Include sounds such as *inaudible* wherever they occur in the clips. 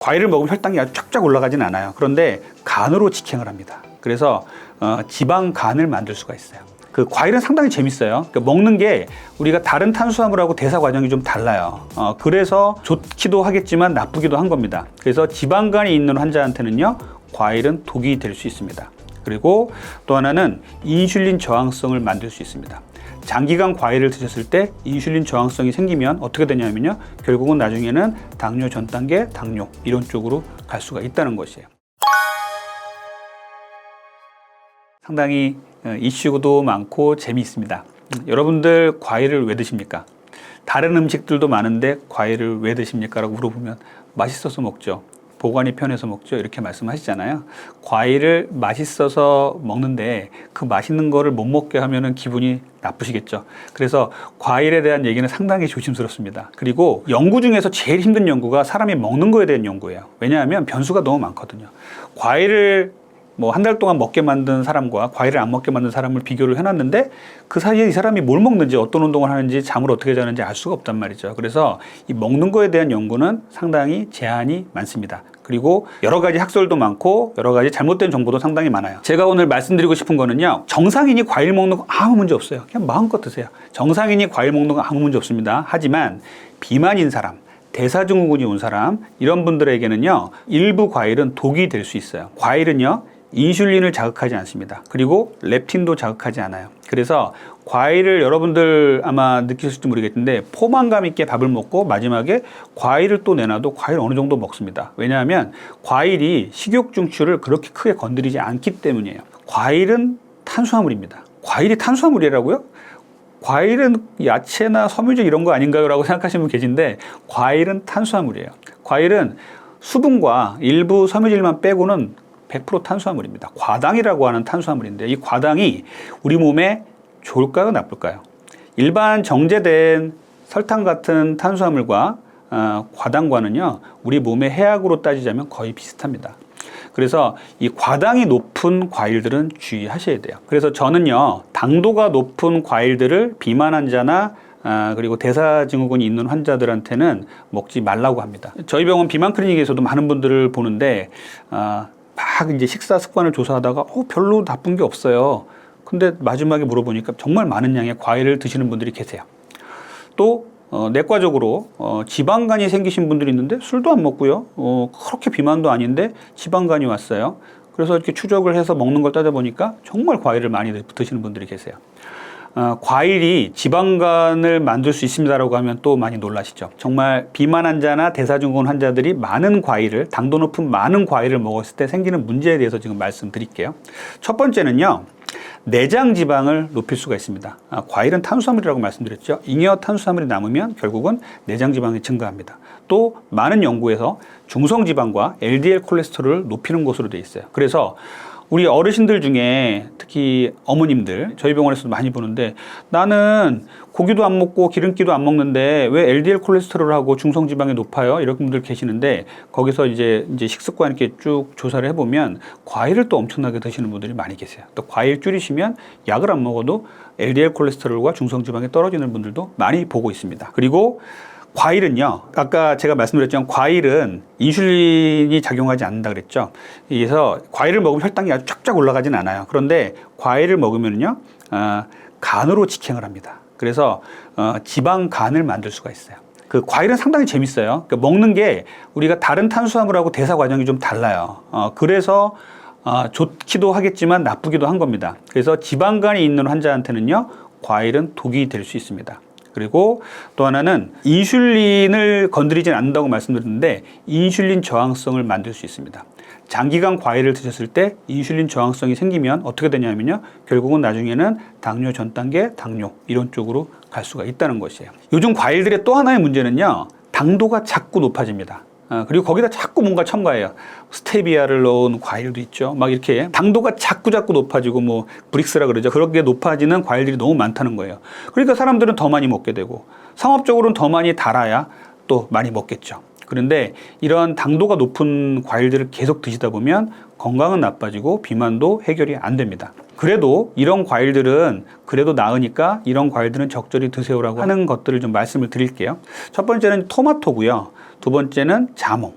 과일을 먹으면 혈당이 아주 쫙쫙 올라가진 않아요. 그런데 간으로 직행을 합니다. 그래서 어, 지방 간을 만들 수가 있어요. 그 과일은 상당히 재밌어요. 그러니까 먹는 게 우리가 다른 탄수화물하고 대사 과정이 좀 달라요. 어, 그래서 좋기도 하겠지만 나쁘기도 한 겁니다. 그래서 지방간이 있는 환자한테는요, 과일은 독이 될 수 있습니다. 그리고 또 하나는 인슐린 저항성을 만들 수 있습니다. 장기간 과일을 드셨을 때 인슐린 저항성이 생기면 어떻게 되냐면요. 결국은 나중에는 당뇨 전 단계, 당뇨 이런 쪽으로 갈 수가 있다는 것이에요. 상당히 어, 이슈도 많고 재미있습니다. 음, 여러분들 과일을 왜 드십니까? 다른 음식들도 많은데 과일을 왜 드십니까? 라고 물어보면 맛있어서 먹죠. 보관이 편해서 먹죠. 이렇게 말씀하시잖아요. 과일을 맛있어서 먹는데 그 맛있는 거를 못 먹게 하면은 기분이 나쁘시겠죠. 그래서 과일에 대한 얘기는 상당히 조심스럽습니다. 그리고 연구 중에서 제일 힘든 연구가 사람이 먹는 거에 대한 연구예요. 왜냐하면 변수가 너무 많거든요. 과일을 뭐 한 달 동안 먹게 만든 사람과 과일을 안 먹게 만든 사람을 비교를 해놨는데 그 사이에 이 사람이 뭘 먹는지 어떤 운동을 하는지 잠을 어떻게 자는지 알 수가 없단 말이죠. 그래서 이 먹는 거에 대한 연구는 상당히 제한이 많습니다. 그리고 여러 가지 학설도 많고 여러 가지 잘못된 정보도 상당히 많아요. 제가 오늘 말씀드리고 싶은 거는요. 정상인이 과일 먹는 거 아무 문제 없어요. 그냥 마음껏 드세요. 정상인이 과일 먹는 거 아무 문제 없습니다. 하지만 비만인 사람, 대사증후군이 온 사람 이런 분들에게는요. 일부 과일은 독이 될 수 있어요. 과일은요. 인슐린을 자극하지 않습니다. 그리고 렙틴도 자극하지 않아요. 그래서 과일을 여러분들 아마 느끼실지 모르겠는데 포만감 있게 밥을 먹고 마지막에 과일을 또 내놔도 과일 어느 정도 먹습니다. 왜냐하면 과일이 식욕 중추를 그렇게 크게 건드리지 않기 때문이에요. 과일은 탄수화물입니다. 과일이 탄수화물이라고요? 과일은 야채나 섬유질 이런 거 아닌가요? 라고 *laughs* 생각하시는 분 계신데 과일은 탄수화물이에요. 과일은 수분과 일부 섬유질만 빼고는 100% 탄수화물입니다. 과당이라고 하는 탄수화물인데 이 과당이 우리 몸에 좋을까요? 나쁠까요? 일반 정제된 설탕 같은 탄수화물과 어, 과당과는요, 우리 몸의 해악으로 따지자면 거의 비슷합니다. 그래서 이 과당이 높은 과일들은 주의하셔야 돼요. 그래서 저는요, 당도가 높은 과일들을 비만 환자나 아, 그리고 대사증후군이 있는 환자들한테는 먹지 말라고 합니다. 저희 병원 비만 클리닉에서도 많은 분들을 보는데, 아, 막 이제 식사 습관을 조사하다가, 어, 별로 나쁜 게 없어요. 근데 마지막에 물어보니까 정말 많은 양의 과일을 드시는 분들이 계세요. 또 어, 내과적으로 어, 지방간이 생기신 분들이 있는데 술도 안 먹고요. 어, 그렇게 비만도 아닌데 지방간이 왔어요. 그래서 이렇게 추적을 해서 먹는 걸 따져보니까 정말 과일을 많이 드시는 분들이 계세요. 어, 과일이 지방간을 만들 수 있습니다라고 하면 또 많이 놀라시죠. 정말 비만 환자나 대사증후군 환자들이 많은 과일을 당도 높은 많은 과일을 먹었을 때 생기는 문제에 대해서 지금 말씀드릴게요. 첫 번째는요. 내장 지방을 높일 수가 있습니다. 아, 과일은 탄수화물이라고 말씀드렸죠. 잉여 탄수화물이 남으면 결국은 내장 지방이 증가합니다. 또 많은 연구에서 중성 지방과 LDL 콜레스테롤을 높이는 것으로 되어 있어요. 그래서 우리 어르신들 중에 특히 어머님들 저희 병원에서도 많이 보는데 나는 고기도 안 먹고 기름기도 안 먹는데 왜 LDL 콜레스테롤하고 중성 지방이 높아요? 이런 분들 계시는데 거기서 이제 이제 식습관 이렇게 쭉 조사를 해 보면 과일을 또 엄청나게 드시는 분들이 많이 계세요. 또 과일 줄이시면 약을 안 먹어도 LDL 콜레스테롤과 중성 지방이 떨어지는 분들도 많이 보고 있습니다. 그리고 과일은요, 아까 제가 말씀드렸지만 과일은 인슐린이 작용하지 않는다 그랬죠. 그래서 과일을 먹으면 혈당이 아주 쫙쫙 올라가진 않아요. 그런데 과일을 먹으면요, 어, 간으로 직행을 합니다. 그래서 어, 지방 간을 만들 수가 있어요. 그 과일은 상당히 재밌어요. 그러니까 먹는 게 우리가 다른 탄수화물하고 대사 과정이 좀 달라요. 어, 그래서 어, 좋기도 하겠지만 나쁘기도 한 겁니다. 그래서 지방간이 있는 환자한테는요, 과일은 독이 될 수 있습니다. 그리고 또 하나는 인슐린을 건드리진 않는다고 말씀드렸는데 인슐린 저항성을 만들 수 있습니다. 장기간 과일을 드셨을 때 인슐린 저항성이 생기면 어떻게 되냐면요. 결국은 나중에는 당뇨 전 단계, 당뇨 이런 쪽으로 갈 수가 있다는 것이에요. 요즘 과일들의 또 하나의 문제는요. 당도가 자꾸 높아집니다. 아, 그리고 거기다 자꾸 뭔가 첨가해요. 스테비아를 넣은 과일도 있죠. 막 이렇게 당도가 자꾸 자꾸 높아지고 뭐 브릭스라 그러죠. 그렇게 높아지는 과일들이 너무 많다는 거예요. 그러니까 사람들은 더 많이 먹게 되고 상업적으로는 더 많이 달아야 또 많이 먹겠죠. 그런데 이런 당도가 높은 과일들을 계속 드시다 보면 건강은 나빠지고 비만도 해결이 안 됩니다. 그래도 이런 과일들은 그래도 나으니까 이런 과일들은 적절히 드세요라고 하는 것들을 좀 말씀을 드릴게요. 첫 번째는 토마토고요. 두 번째는 자몽.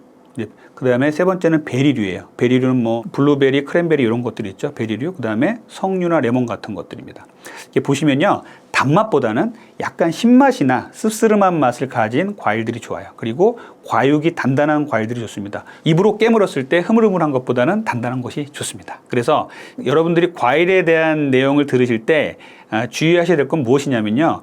그 다음에 세 번째는 베리류예요. 베리류는 뭐 블루베리, 크랜베리 이런 것들이 있죠. 베리류. 그 다음에 석류나 레몬 같은 것들입니다. 이렇게 보시면요. 단맛보다는 약간 신맛이나 씁쓸한 맛을 가진 과일들이 좋아요. 그리고 과육이 단단한 과일들이 좋습니다. 입으로 깨물었을 때 흐물흐물한 것보다는 단단한 것이 좋습니다. 그래서 여러분들이 과일에 대한 내용을 들으실 때 아, 주의하셔야 될 건 무엇이냐면요.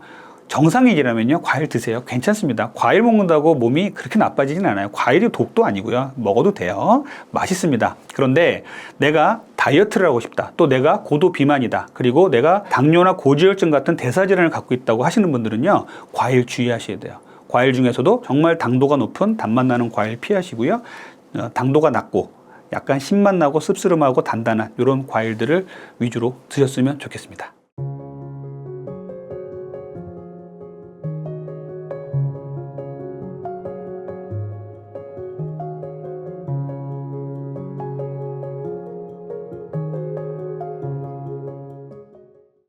정상이라면요. 과일 드세요. 괜찮습니다. 과일 먹는다고 몸이 그렇게 나빠지진 않아요. 과일이 독도 아니고요. 먹어도 돼요. 맛있습니다. 그런데 내가 다이어트를 하고 싶다. 또 내가 고도 비만이다. 그리고 내가 당뇨나 고지혈증 같은 대사질환을 갖고 있다고 하시는 분들은요. 과일 주의하셔야 돼요. 과일 중에서도 정말 당도가 높은 단맛 나는 과일 피하시고요. 어, 당도가 낮고 약간 신맛 나고 씁쓸음하고 단단한 이런 과일들을 위주로 드셨으면 좋겠습니다